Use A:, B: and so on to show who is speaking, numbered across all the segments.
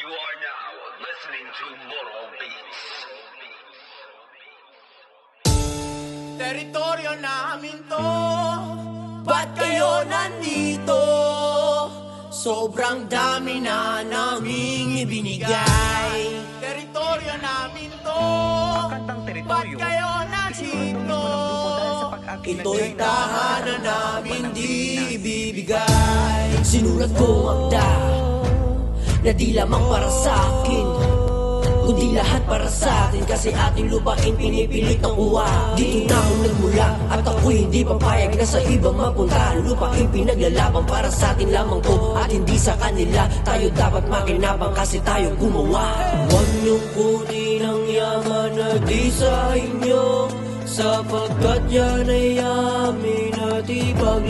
A: You are now listening to Moro Beats.
B: Teritoryo namin to Ba't kayo nandito? Sobrang dami na naming ibinigay Teritoryo namin to Ba't kayo nandito? Ito'y tahanan namin di ibibigay
C: Sinulat ko ang akda Na di lamang para sa akin. Kundi lahat para sa atin Kasi ating lupain pinipilit ng uwa Dito na ako nagmula At ako'y hindi papayag na sa ibang mapunta. Lupain pinaglalaban para sa atin lamang to At hindi sa kanila. Tayo dapat makinabang kasi tayo gumawa. Huwag niyong kunin ang yaman na di sa inyo Sapagkat yan ay at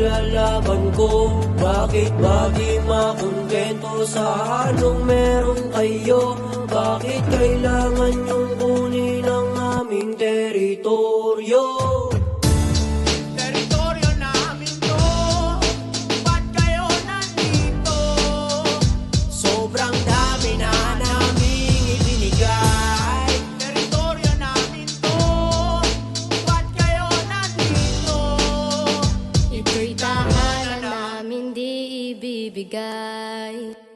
C: ipaglalaban ko Bakit ba di makontento sa anong meron kayo? Bakit kailangan yung kunin ang aming? Teritoryo
D: Ito'y tahanan namin di ibibigay